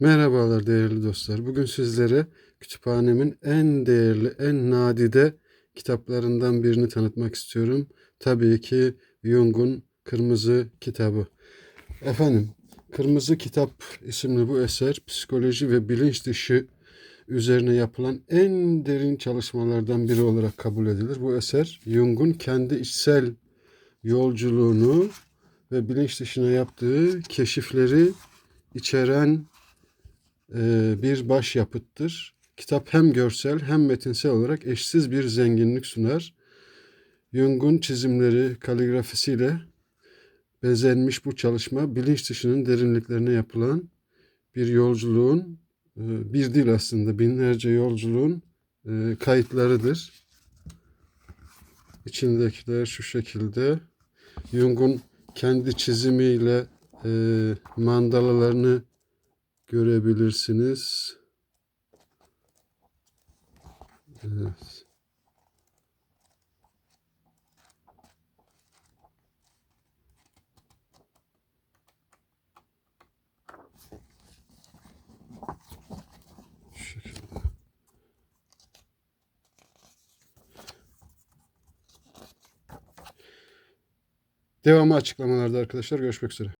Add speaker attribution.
Speaker 1: Merhabalar değerli dostlar. Bugün sizlere kütüphanemin en değerli, en nadide kitaplarından birini tanıtmak istiyorum. Tabii ki Jung'un Kırmızı Kitabı. Efendim, Kırmızı Kitap isimli bu eser psikoloji ve bilinç dışı üzerine yapılan en derin çalışmalardan biri olarak kabul edilir. Bu eser Jung'un kendi içsel yolculuğunu ve bilinç dışına yaptığı keşifleri içeren bir başyapıttır. Kitap hem görsel hem metinsel olarak eşsiz bir zenginlik sunar. Jung'un çizimleri, kaligrafisiyle bezenmiş bu çalışma bilinç dışının derinliklerine yapılan bir yolculuğun, e, bir dil aslında binlerce yolculuğun e, kayıtlarıdır. İçindekiler şu şekilde. Jung'un kendi çizimiyle e, mandalalarını görebilirsiniz. Evet. Devamı açıklamalarda arkadaşlar. Görüşmek üzere.